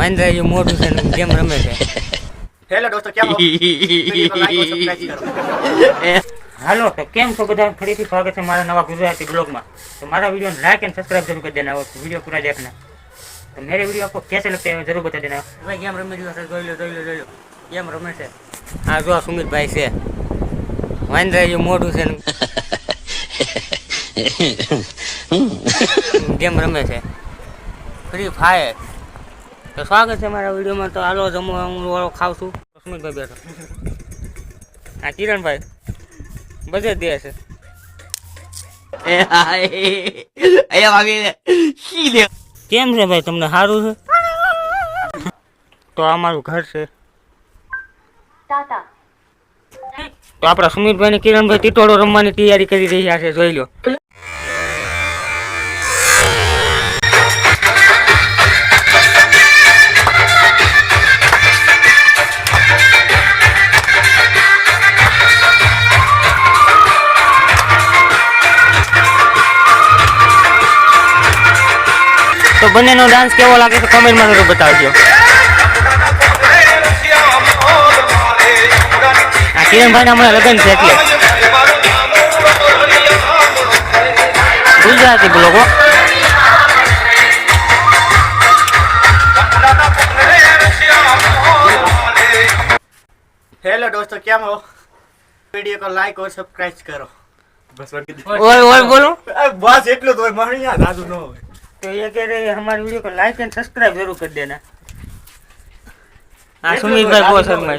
વાંદરા મોટું છે ને ગેમ રમે છે હેલો દોસ્તો કેમ હો વિડીયો કો લાઈક और સબસ્ક્રાઇબ કરો હાલો તો કેમ છો બધા ફરીથી સ્વાગત છે મારા નવા ગુજરાતી બ્લોગમાં तो મારા वीडियो लाइक एंड सब्सक्राइब जरूर कर देना और वीडियो पूरा देखना तो मेरे वीडियो आपको कैसे लगते हैं जरूर बता देना ભાઈ ગેમ રમી રહ્યો છે જોઈ લો જોઈ લો જોઈ લો ગેમ રમે છે હા જો આ સુમિતભાઈ છે વાંદરા જે મોટું છે ને ગેમ રમે છે ફ્રી ફાયર તો સ્વાગત છે મારા વિડીયોમાં. તો હાલો જમવા હું વાળો ખાવ છું. સુમિતભાઈ બેઠો. હા કિરણભાઈ. બધે દે છે. કેમ છે ભાઈ તમને સારું છે? તો આ મારું ઘર છે. તો આપણા સુમિતભાઈ ને કિરણભાઈ ટીટોળો રમવાની તૈયારી કરી રહ્યા છે જોઈ લો. તો બંનેનો ડાન્સ કેવો લાગે છે કમેન્ટમાં જરૂર બતાવજો. આ કિરણભાઈના હમણાં લગ્ન છે એટલે. ગુજરાતી બ્લોગો હેલો દોસ્તો કેમ હો? વીડિયો કો લાઈક ઓર સબસ્ક્રાઇબ કરો. બસ ઓય ઓય બોલો. બસ એટલું તો હોય મારે યાર દાદુ ન હોય. तो ये कह रहे हैं हमारे वीडियो को लाइक एंड सब्सक्राइब जरूर कर देना हाँ सुमित भाई बहुत शर्मा